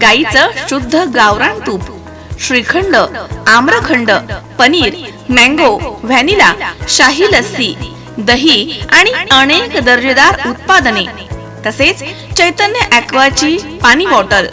गाईचं शुद्ध गावरान तूप श्रीखंड आम्रखंड पनीर मँगो व्हॅनिला शाही लस्सी दही आणि अनेक दर्जेदार उत्पादने तसेच चैतन्य ॲक्वाची पाणी बॉटल.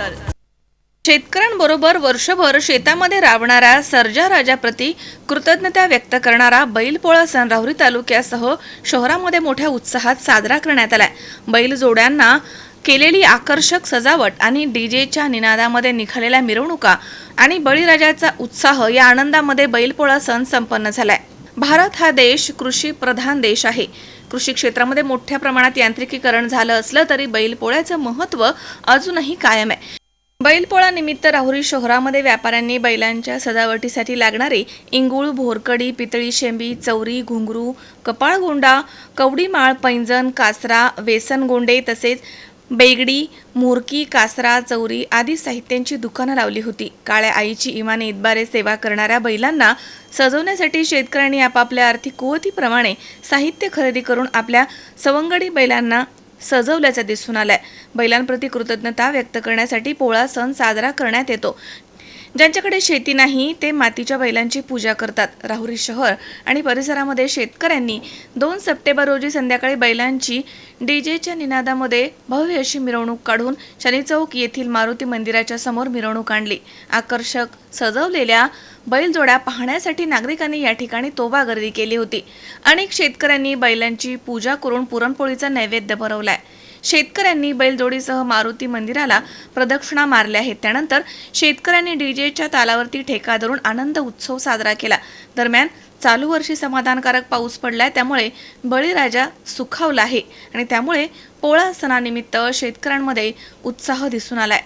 शेतकऱ्यांबरोबर वर्षभर शेतामध्ये राबणाऱ्या सर्जा राजाप्रती कृतज्ञता व्यक्त करणारा बैलपोळा सण राहुरी तालुक्यासह शहरामध्ये मोठ्या उत्साहात साजरा करण्यात आलाय. बैल जोड्यांना केलेली आकर्षक सजावट आणि डीजेच्या निनादामध्ये निघालेल्या मिरवणुका आणि बळीराजाचा उत्साह या आनंदामध्ये बैलपोळा सण संपन्न झालाय. भारत हा देश कृषी प्रधान देश आहे. कृषी क्षेत्रामध्ये मोठ्या प्रमाणात यांत्रिकीकरण झालं असलं तरी बैलपोळ्याचं महत्त्व अजूनही कायम आहे. बैलपोळा निमित्त राहुरी शहरामध्ये व्यापाऱ्यांनी बैलांच्या सजावटीसाठी लागणारे इंगूळ भोरकडी पितळी शेंबी चौरी घुंगरू कपाळगोंडा कवडीमाळ पैंजण कासरा वेसनगोंडे तसेच बेगडी मुरकी कासरा चौरी आदी साहित्यांची दुकानं लावली होती. काळ्या आईची इमाने इतबारे सेवा करणाऱ्या बैलांना सजवण्यासाठी शेतकऱ्यांनी आपापल्या आर्थिक कुवतीप्रमाणे साहित्य खरेदी करून आपल्या सवंगडी बैलांना सजवल्याचं दिसून आलंय. बैलांप्रती कृतज्ञता व्यक्त करण्यासाठी पोळा सण साजरा करण्यात येतो. ज्यांच्याकडे शेती नाही ते मातीच्या बैलांची पूजा करतात. राहुरी शहर आणि परिसरामध्ये शेतकऱ्यांनी दोन सप्टेंबर रोजी संध्याकाळी बैलांची डीजेच्या निनादामध्ये भव्य अशी मिरवणूक काढून शनी चौक येथील मारुती मंदिराच्या समोर मिरवणूक आणली. आकर्षक सजवलेल्या बैलजोड्या पाहण्यासाठी नागरिकांनी या ठिकाणी तोबा गर्दी केली होती. अनेक शेतकऱ्यांनी बैलांची पूजा करून पुरणपोळीचा नैवेद्य भरवलाय. शेतकऱ्यांनी बैलजोडीसह मारुती मंदिराला प्रदक्षिणा मारल्या आहेत. त्यानंतर शेतकऱ्यांनी डीजेच्या तालावरती ठेका धरून आनंद उत्सव साजरा केला. दरम्यान चालू वर्षी समाधानकारक पाऊस पडलाय त्यामुळे बळीराजा सुखावला आहे आणि त्यामुळे पोळा सणानिमित्त शेतकऱ्यांमध्ये उत्साह दिसून आलाय.